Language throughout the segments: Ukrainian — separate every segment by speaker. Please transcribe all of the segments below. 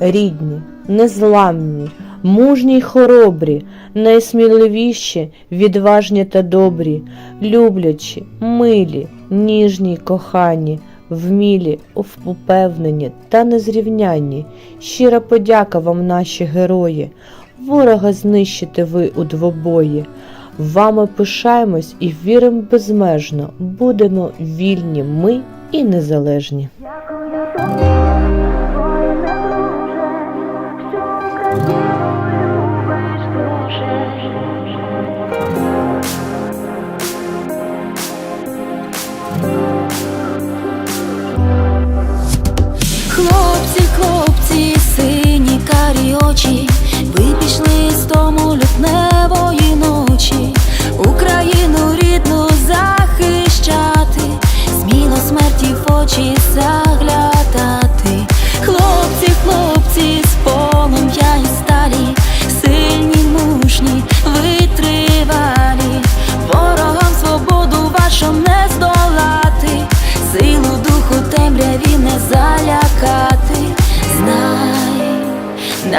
Speaker 1: рідні, незламні, мужні й хоробрі, найсміливіші, відважні та добрі, люблячі, милі, ніжні й кохані, вмілі, упевнені та незрівнянні. Щира подяка вам, наші герої, ворога знищите ви у двобої. Вами пишаємось і віримо безмежно, будемо вільні ми і незалежні.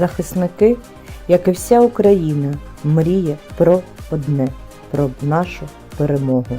Speaker 1: Захисники, як і вся Україна, мріє про одне про нашу перемогу.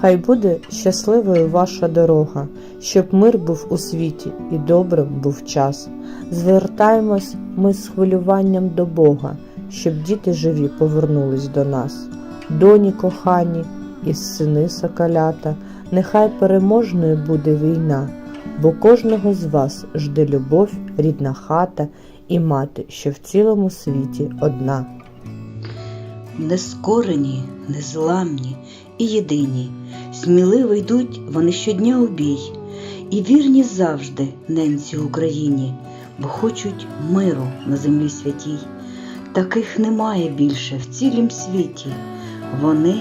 Speaker 1: Хай буде щасливою ваша дорога, щоб мир був у світі і добрим був час. Звертаємось ми з хвилюванням до Бога, щоб діти живі повернулись до нас. Доні кохані і сини соколята, нехай переможною буде війна, бо кожного з вас жде любов, рідна хата і мати, що в цілому світі одна.
Speaker 2: Нескорені, незламні і єдині, сміливо йдуть вони щодня у бій, і вірні завжди ненці Україні, бо хочуть миру на землі святій. Таких немає більше в цілім світі. Вони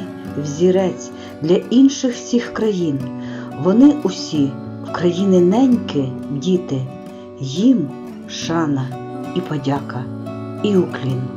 Speaker 2: взірець для інших всіх країн. Вони усі в країни неньки, діти, їм шана і подяка, і уклін.